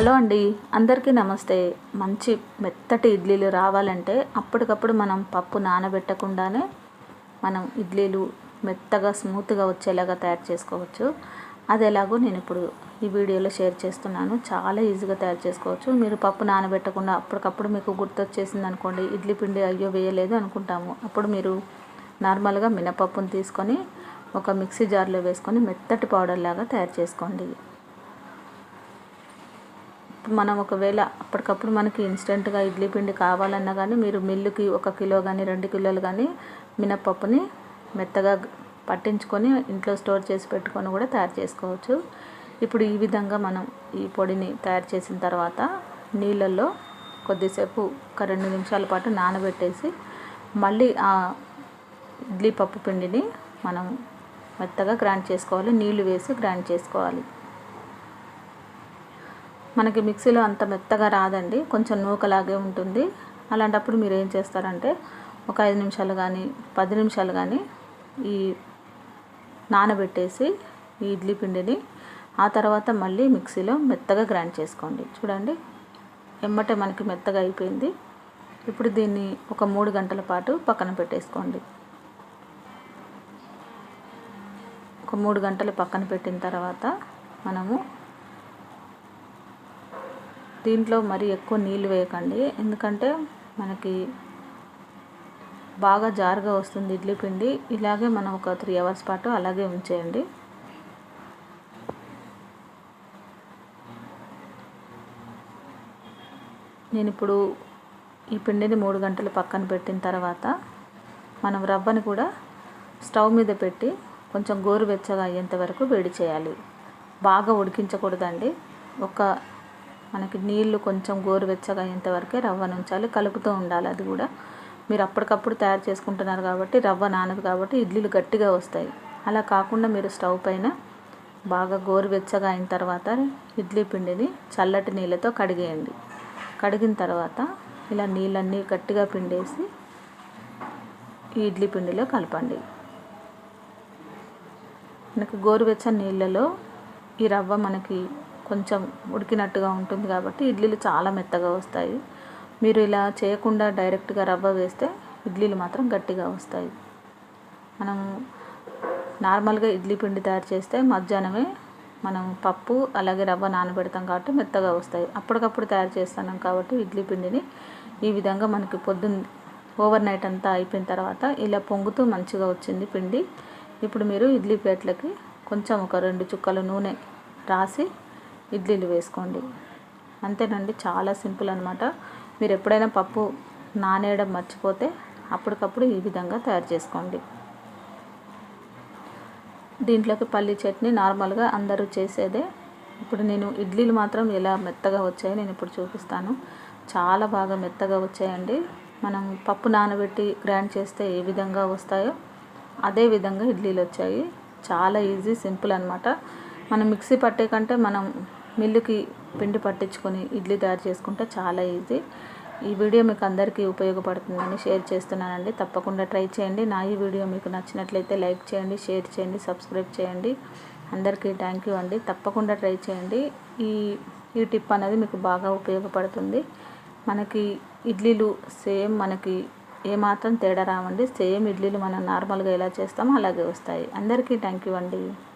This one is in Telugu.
హలో అండి. అందరికీ నమస్తే. మంచి మెత్తటి ఇడ్లీలు రావాలంటే అప్పటికప్పుడు మనం పప్పు నానబెట్టకుండానే మనం ఇడ్లీలు మెత్తగా స్మూత్గా వచ్చేలాగా తయారు చేసుకోవచ్చు. అది ఎలాగో నేను ఇప్పుడు ఈ వీడియోలో షేర్ చేస్తున్నాను. చాలా ఈజీగా తయారు చేసుకోవచ్చు. మీరు పప్పు నానబెట్టకుండా అప్పటికప్పుడు మీకు గుర్తొచ్చేసింది అనుకోండి ఇడ్లీ పిండి అయ్యో వేయలేదు అనుకుంటాము. అప్పుడు మీరు నార్మల్గా మినపప్పును తీసుకొని ఒక మిక్సీ జార్లో వేసుకొని మెత్తటి పౌడర్ లాగా తయారు చేసుకోండి. మనం ఒకవేళ అప్పటికప్పుడు మనకి ఇన్స్టెంట్గా ఇడ్లీ పిండి కావాలన్నా కానీ మీరు మిల్లుకి ఒక కిలో కానీ రెండు కిలోలు కానీ మినప్పప్పుని మెత్తగా పట్టించుకొని ఇంట్లో స్టోర్ చేసి పెట్టుకొని కూడా తయారు చేసుకోవచ్చు. ఇప్పుడు ఈ విధంగా మనం ఈ పొడిని తయారు చేసిన తర్వాత నీళ్ళల్లో కొద్దిసేపు ఒక రెండు నిమిషాల పాటు నానబెట్టేసి మళ్ళీ ఆ ఇడ్లీ పప్పు పిండిని మనం మెత్తగా గ్రైండ్ చేసుకోవాలి. నీళ్ళు వేసి గ్రైండ్ చేసుకోవాలి. మనకి మిక్సీలో అంత మెత్తగా రాదండి. కొంచెం నూకలాగే ఉంటుంది. అలాంటప్పుడు మీరు ఏం చేస్తారంటే ఒక ఐదు నిమిషాలు కానీ పది నిమిషాలు కానీ ఈ నానబెట్టేసి ఈ ఇడ్లీ పిండిని ఆ తర్వాత మళ్ళీ మిక్సీలో మెత్తగా గ్రైండ్ చేసుకోండి. చూడండి ఎమ్మటే మనకి మెత్తగా అయిపోయింది. ఇప్పుడు దీన్ని ఒక మూడు గంటల పాటు పక్కన పెట్టేసుకోండి. ఒక మూడు గంటలు పక్కన పెట్టిన తర్వాత మనము దీంట్లో మరి ఎక్కువ నీళ్ళు వేయకండి. ఎందుకంటే మనకి బాగా జారుగా వస్తుంది ఇడ్లీ పిండి. ఇలాగే మనం ఒక త్రీ అవర్స్ పాటు అలాగే ఉంచేయండి. నేను ఇప్పుడు ఈ పిండిని మూడు గంటలు పక్కన పెట్టిన తర్వాత మనం రవ్వని కూడా స్టవ్ మీద పెట్టి కొంచెం గోరువెచ్చగా అయ్యేంత వరకు వేడి చేయాలి. బాగా ఉడికించకూడదండి. ఒక మనకి నీళ్ళు కొంచెం గోరువెచ్చగా అయ్యేంతవరకే రవ్వను ఉంచాలి కలుపుతూ ఉండాలి అది కూడా. మీరు అప్పటికప్పుడు తయారు చేసుకుంటున్నారు కాబట్టి రవ్వ నానదు కాబట్టి ఇడ్లీలు గట్టిగా వస్తాయి. అలా కాకుండా మీరు స్టవ్ పైన బాగా గోరువెచ్చగా అయిన తర్వాత ఇడ్లీ పిండిని చల్లటి నీళ్ళతో కడిగేయండి. కడిగిన తర్వాత ఇలా నీళ్ళన్నీ గట్టిగా పిండేసి ఈ ఇడ్లీ పిండిలో కలపండి. మనకి గోరువెచ్చని నీళ్ళలో ఈ రవ్వ మనకి కొంచెం ఉడికినట్టుగా ఉంటుంది కాబట్టి ఇడ్లీలు చాలా మెత్తగా వస్తాయి. మీరు ఇలా చేయకుండా డైరెక్ట్గా రవ్వ వేస్తే ఇడ్లీలు మాత్రం గట్టిగా వస్తాయి. మనం నార్మల్గా ఇడ్లీ పిండి తయారు చేస్తే మధ్యాహ్నమే మనం పప్పు అలాగే రవ్వ నానబెడతాం కాబట్టి మెత్తగా వస్తాయి. అప్పటికప్పుడు తయారు చేస్తున్నాం కాబట్టి ఇడ్లీ పిండిని ఈ విధంగా మనకి పొద్దున్న ఓవర్ నైట్ అంతా అయిపోయిన తర్వాత ఇలా పొంగుతూ మంచిగా వచ్చింది పిండి. ఇప్పుడు మీరు ఇడ్లీ ప్లేట్లకి కొంచెం ఒక రెండు చుక్కల నూనె రాసి ఇడ్లీలు వేసుకోండి. అంతేనండి చాలా సింపుల్ అనమాట మీరు ఎప్పుడైనా పప్పు నానేయడం మర్చిపోతే అప్పటికప్పుడు ఈ విధంగా తయారు చేసుకోండి. దీంట్లోకి పల్లి చట్నీ నార్మల్గా అందరూ చేసేదే. ఇప్పుడు నేను ఇడ్లీలు మాత్రం ఎలా మెత్తగా వచ్చాయో నేను ఇప్పుడు చూపిస్తాను. చాలా బాగా మెత్తగా వచ్చాయండి. మనం పప్పు నానబెట్టి గ్రైండ్ చేస్తే ఏ విధంగా వస్తాయో అదే విధంగా ఇడ్లీలు వచ్చాయి. చాలా ఈజీ సింపుల్ అనమాట మనం మిక్సీ పట్టే కంటే మనం మిల్లుకి పిండి పట్టించుకొని ఇడ్లీ తయారు చేసుకుంటే చాలా ఈజీ. ఈ వీడియో మీకు అందరికీ ఉపయోగపడుతుందని షేర్ చేస్తున్నానండి. తప్పకుండా ట్రై చేయండి. నా ఈ వీడియో మీకు నచ్చినట్లయితే లైక్ చేయండి షేర్ చేయండి సబ్స్క్రైబ్ చేయండి. అందరికీ థ్యాంక్ యూ అండి. తప్పకుండా ట్రై చేయండి. ఈ ఈ టిప్ అనేది మీకు బాగా ఉపయోగపడుతుంది. మనకి ఇడ్లీలు సేమ్ మనకి ఏమాత్రం తేడా రావండి. సేమ్ ఇడ్లీలు మనం నార్మల్గా ఎలా చేస్తామో అలాగే వస్తాయి. అందరికీ థ్యాంక్ యూ అండి.